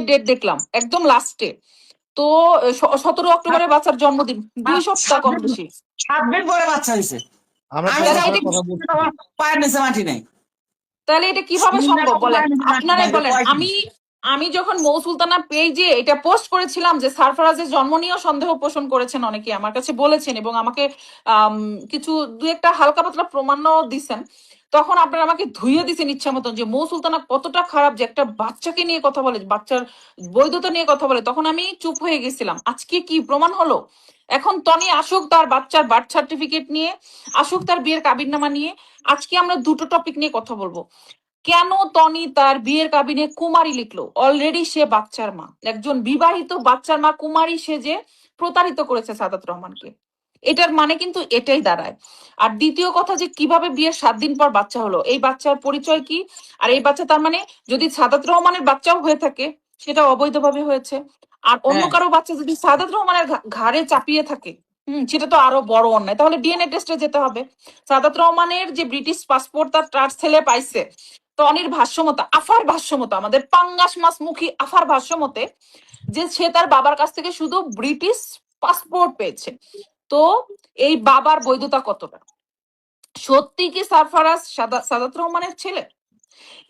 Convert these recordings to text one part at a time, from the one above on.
Date দেখলাম একদম লাস্টে তো সতেরো অক্টোবরে বাচ্চার জন্মদিন দুই সপ্তাহ কম বেশি। সাত পরে বাচ্চা হয়েছে। পায়ের নিচে মাটি নেই। তাহলে এটা কীভাবে সম্ভব বলেন? আপনারাই বলেন। আমি আমি যখন মৌ সুলতানা পেজে এটা পোস্ট করেছিলাম যে সারফরাজের জন্ম নিয়েও সন্দেহ পোষণ করেছেন অনেকে, আমার কাছে বলেছেন এবং আমাকে কিছু দু একটা হালকা পাতলা প্রমাণও দিছেন, তখন আপনারা আমাকে ধুইয়ে দিছেন ইচ্ছা মতন যে মৌ সুলতানা কতটা খারাপ যে একটা বাচ্চাকে নিয়ে কথা বলে, বাচ্চার বৈধতা নিয়ে কথা বলে। তখন আমি চুপ হয়ে গেছিলাম। আজকে কি প্রমাণ হলো? এখন তনি আসুক তার বাচ্চার বার্থ সার্টিফিকেট নিয়ে, আসুক তার বিয়ের কাবিরনামা নিয়ে, আজকে আমরা দুটো টপিক নিয়ে কথা বলব। কেন তনি তার বিয়ের কাবিনে কুমারী লিখলো? অলরেডি সে বাচ্চার মা। একজন বিবাহিত বাচ্চার মা কুমারী সে যে প্রতারিত করেছে সাদাত রহমানকে। এটার মানে কিন্তু এটাই দাঁড়ায়। আর দ্বিতীয় কথা যে কীভাবে বিয়ের সাত দিন পর বাচ্চা হলো? এই বাচ্চার পরিচয় কি? আর এই বাচ্চা তার মানে যদি সাদাত রহমানের বাচ্চাও হয়ে থাকে সেটা অবৈধভাবে হয়েছে। আর অন্য হ্যাঁ। কারও বাচ্চা যদি সাদাত রহমানের ঘাড়ে চাপিয়ে থাকে হুম, সেটা তো আরও বড় অন্যায়। তাহলে ডিএনএ টেস্টে যেতে হবে। সাদাত রহমানের যে ব্রিটিশ পাসপোর্ট তার ট্রান্স ছেলে পাইছে টনির ভাষ্যমতে আফার ভাষ্যমতে আমাদের পাঙ্গাস মাছ মুখী আফার ভাষ্যমতে যে সে তার বাবার কাছ থেকে শুধু ব্রিটিশ পাসপোর্ট পেয়েছে। তো এই বাবার বৈধতা কতটা? সত্যি কি সারফারাজ সাদা- সাদাত রহমানের ছেলে?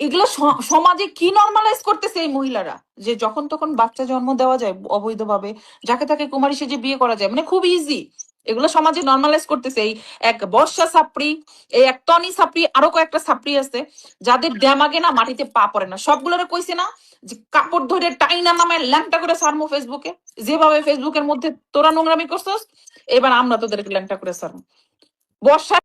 এগুলো সমাজে কি নর্মালাইজ করতেছে এই মহিলারা? যে যখন তখন বাচ্চা জন্ম দেওয়া যায় অবৈধভাবে, যাকে তাকে কুমারী সেজে বিয়ে করা যায় মানে খুব ইজি এগুলো সমাজে নর্মালাইজ করতেছে। এই এক বর্ষা সাপড়ি এই এক টনি সাপড়ি আরও কয়েকটা সাপড়ি আছে, যাদের দেমাগে না মাটিতে পা পড়ে না। সবগুলোরে কইছে না যে কাপড় ধরে টাইনা নামে ল্যাংটা করে সারমো ফেসবুকে যেভাবে ফেসবুকের মধ্যে তোরা নোংরামি করছস, এবার আমরা তোদেরকে ল্যাংটা করে সারমো বর্ষা